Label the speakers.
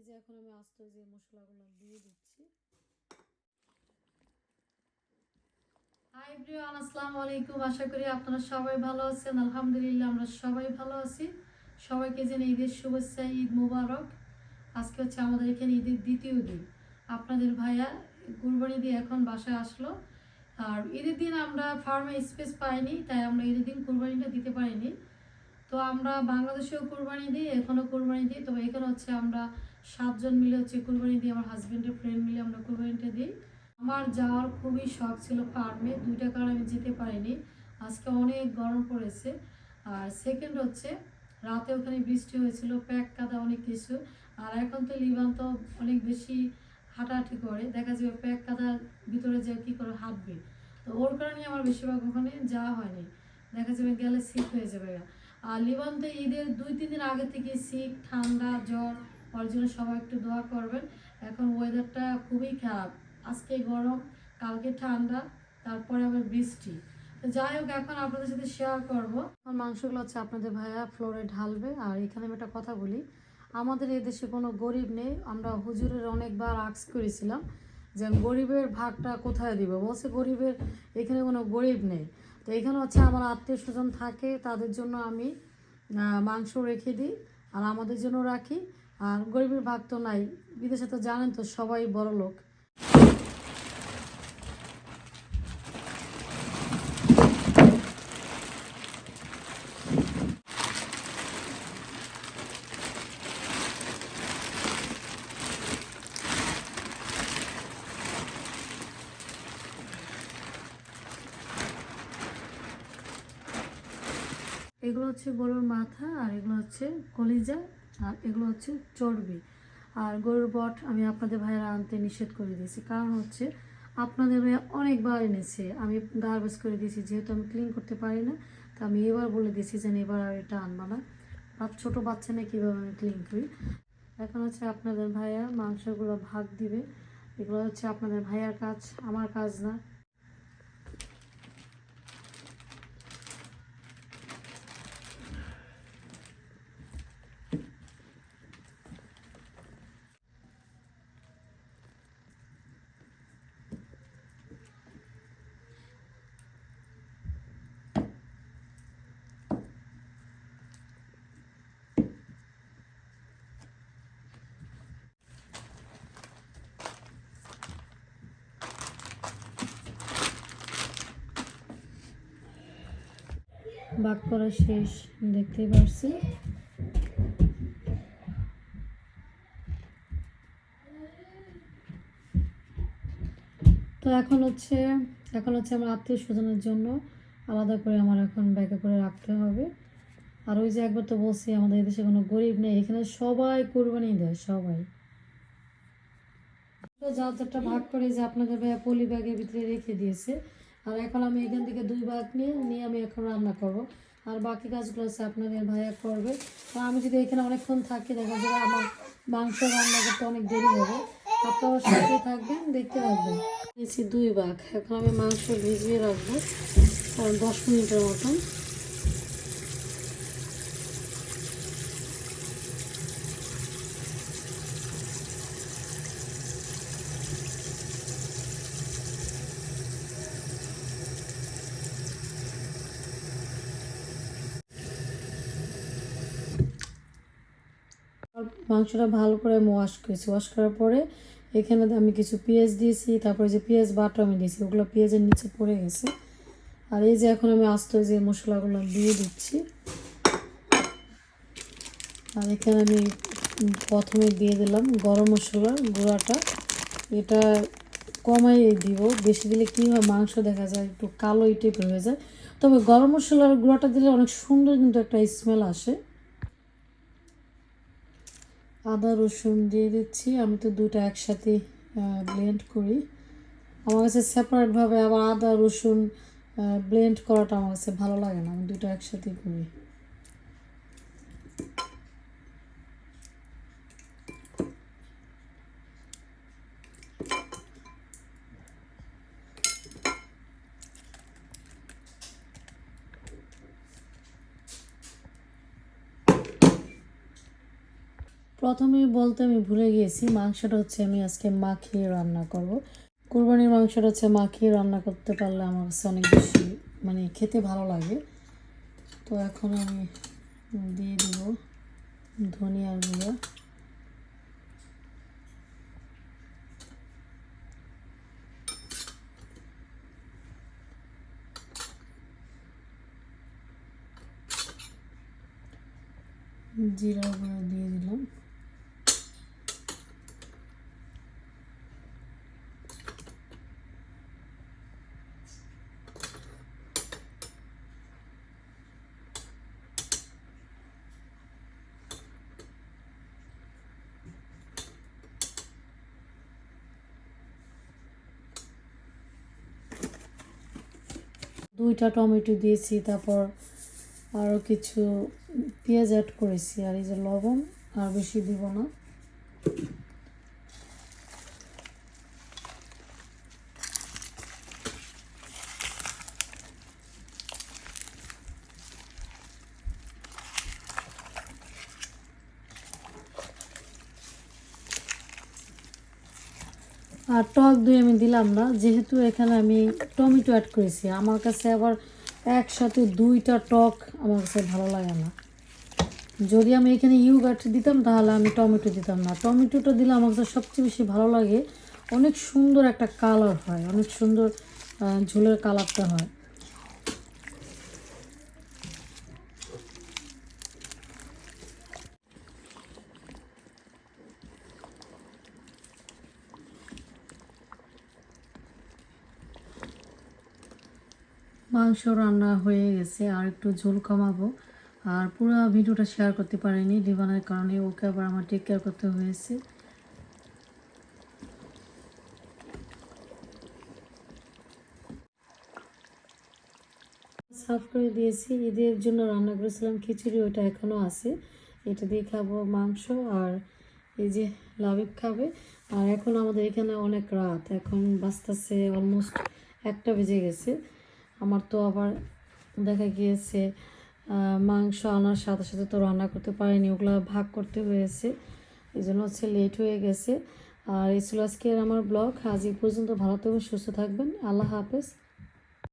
Speaker 1: এই যে এখন আমি যে মশলাগুলো দিয়ে দিচ্ছি। হাই প্রিয়ান আসসালামু আলাইকুম। আশা করি আপনারা সবাই ভালো আছেন। আলহামদুলিল্লাহ আমরা সবাই ভালো আছি। সবাইকে জেনে ঈদের শুভেচ্ছা, ঈদ মুবারক। আজকে হচ্ছে আমাদের এখানে ঈদের দ্বিতীয় দিন। আপনাদের ভাইয়া কুরবানি দিয়ে এখন বাসায় আসলো। আর ঈদের দিন আমরা ফার্মে স্পেস পাইনি, তাই আমরা ঈদের দিন কুরবানিটা দিতে পারিনি। তো আমরা বাংলাদেশেও কুরবানি দিই, এখনও কুরবানি দিই। তবে এখানে হচ্ছে আমরা সাতজন মিলে হচ্ছে কুরবানি দিই, আমার হাজব্যান্ডের ফ্রেন্ড মিলে আমরা কুরবানিটা দিই। আমার যাওয়ার খুবই শখ ছিল ফার্মে দুইটা কারণে আমি যেতে পারিনি। আজকে অনেক গরম পড়েছে। আর সেকেন্ড হচ্ছে, রাতে ওখানে বৃষ্টি হয়েছিল প্যাক কাদা অনেক কিছু। আর এখন তো লিবান তো অনেক বেশি হাঁটাহাঁটি করে, দেখা যাবে প্যাক কাদার ভিতরে যে কী করে হাঁটবে। তো ওর কারণে আমার বেশিরভাগ ওখানে যাওয়া হয়নি। দেখা যাবে গেলে সিট হয়ে যাবে আর লিবানতে ঈদের দুই, তিন দিন আগে থেকে শীত, ঠান্ডা, জ্বর, ওর জন্য সবাই একটু দোয়া করবেন। এখন ওয়েদারটা খুবই খারাপ। আজকে গরম, কালকে ঠান্ডা, তারপরে আবার বৃষ্টি। যাই হোক, এখন আপনাদের সাথে শেয়ার করব। আমার মাংসগুলো হচ্ছে আপনাদের ভাইয়া ফ্লোরে ঢালবে। আর এখানে আমি একটা কথা বলি, আমাদের এই দেশে কোনো গরিব নেই। আমরা হুজুরের অনেকবার আক্স করেছিলাম। যে গরিবের ভাগটা কোথায় দিব? বলছে গরিবের এখানে কোনো গরিব নেই। তো এখানে হচ্ছে আমার আত্মীয় স্বজন থাকে, তাদের জন্য আমি মাংস রেখে দিই আর আমাদের জন্য রাখি। আর গরিবের ভাগ তো নাই। বিদেশে তো জানেন তো সবাই বড় লোক এগুলো হচ্ছে গরুর মাথা, আর এগুলো হচ্ছে কলিজা, আর এগুলো হচ্ছে চর্বি। আর গরুর বট আমি আপনাদের ভাইয়েরা আনতে নিষেধ করে দিয়েছি। কারণ হচ্ছে আপনাদের ভাইয়া অনেকবার এনেছে। আমি গার্বেজ করে দিয়েছি, যেহেতু আমি ক্লিন করতে পারি না, তো আমি এবার বলে দিয়েছি যে এবার আর এটা আনবা না। আর ছোটো বাচ্চা নিয়ে কীভাবে আমি ক্লিন করি? এখন হচ্ছে আপনাদের ভাইয়া মাংসগুলো ভাগ দিবে। এগুলো হচ্ছে আপনাদের ভাইয়ার কাজ, আমার কাজ না। বাক করা শেষ, দেখতেই পারছি। তো এখন হচ্ছে এখন হচ্ছে আমার আত্মীয় স্বজনের জন্য আলাদা করে আমার এখন ব্যাগে করে রাখতে হবে। আর ওই যে একবার তো বলছি, আমাদের এদেশে কোনো গরিব নেই, এখানে সবাই কোরবানি দেয়, সবাই। তো যা যারটা ভাগ করে যে আপনাদের ভাইয়া পলি ব্যাগের ভিতরে রেখে দিয়েছে আর এখন আমি এখান থেকে দুই ভাগ নিয়ে নিয়ে আমি এখন রান্না করব। আর বাকি কাজগুলো হচ্ছে আপনাদের ভাইয়া করবে। তো আমি যদি এখানে অনেকক্ষণ থাকি, দেখা যাবে আমার মাংস রান্না করতে অনেক দেরি হবে। আপনারা সাথে থাকবেন, দেখতে থাকবেন। নিয়েছি দুই ভাগ। এখন আমি মাংস ভিজিয়ে রাখব আর দশ মিনিটের মতন আর মাংসটা ভালো করে আমি ওয়াশ করেছি। ওয়াশ করার পরে এখানে আমি কিছু পেঁয়াজ দিয়েছি, তারপরে যে পেঁয়াজ বাটা আমি দিয়েছি, ওগুলো পেঁয়াজের নিচে পড়ে গেছে। আর এই যে এখন আমি আস্ত যে মশলাগুলো দিয়ে দিচ্ছি, আর এখানে আমি প্রথমে দিয়ে দিলাম গরম মশলার গুঁড়াটা। এটা কমাই দিব, বেশি দিলে কী হয়, মাংস দেখা যায় একটু কালো টাইপের হয়ে যায়। তবে গরম মশলার গুঁড়াটা দিলে অনেক সুন্দর কিন্তু একটা স্মেল আসে। আদা, রসুন দিয়ে দিচ্ছি। আমি তো দুটো একসাথে ব্লেন্ড করি। আমার কাছে সেপারেটভাবে আবার আদা, রসুন ব্লেন্ড করাটা আমার কাছে ভালো লাগে না। আমি দুটো একসাথেই করি। প্রথমেই বলতে আমি ভুলে গিয়েছি, মাংসটা হচ্ছে আমি আজকে মাখিয়ে রান্না করব। কোরবানির মাংসটা হচ্ছে মাখিয়ে রান্না করতে পারলে আমার কাছে অনেক বেশি মানে খেতে ভালো লাগে। তো এখন আমি দিয়ে দেব ধনিয়ার গুঁড়ো। জিরা গুঁড়ো দিয়ে দিলাম। দুইটা টমেটো দিয়েছি, তারপর আরও কিছু পেঁয়াজ অ্যাড করেছি, আর এই যে লবণ, আর বেশি দিব না। আর টক দই আমি দিলাম না, যেহেতু এখানে আমি টমেটো অ্যাড করেছি। আমার কাছে আবার একসাথে দুইটা টক আমার কাছে ভালো লাগে না। যদি আমি এখানে ইউগার্ট দিতাম, তাহলে আমি টমেটো দিতাম না। টমেটোটা দিলে আমার কাছে সবচেয়ে বেশি ভালো লাগে। অনেক সুন্দর একটা কালার হয়, অনেক সুন্দর ঝোলের কালারটা হয়। মাংস রান্না হয়ে গেছে, আর একটু ঝোল কমাবো। আর পুরো ভিডিওটা শেয়ার করতে পারিনি ডিভানের কারণে, ওকে আবার আমার টেক কেয়ার করতে হয়েছে। সাফ করে দিয়েছি, ঈদের জন্য রান্না করেছিলাম খিচুড়ি, ওটা এখনও আছে। এটা দিয়ে খাব মাংস, আর এই যে লাভিব খাবে। আর এখন আমাদের এখানে অনেক রাত, এখন বাজতেছে অলমোস্ট একটা বেজে গেছে। আমার তো আবার দেখা গিয়েছে মাংস আনার সাথে সাথে তো রান্না করতে পারিনি, ওগুলো ভাগ করতে হয়েছে। এই জন্য হচ্ছে লেট হয়ে গেছে। আর এই ছিল আজকের আমার ব্লগ আজ এই পর্যন্ত ভালো থাকবেন, সুস্থ থাকবেন। আল্লাহ হাফেজ।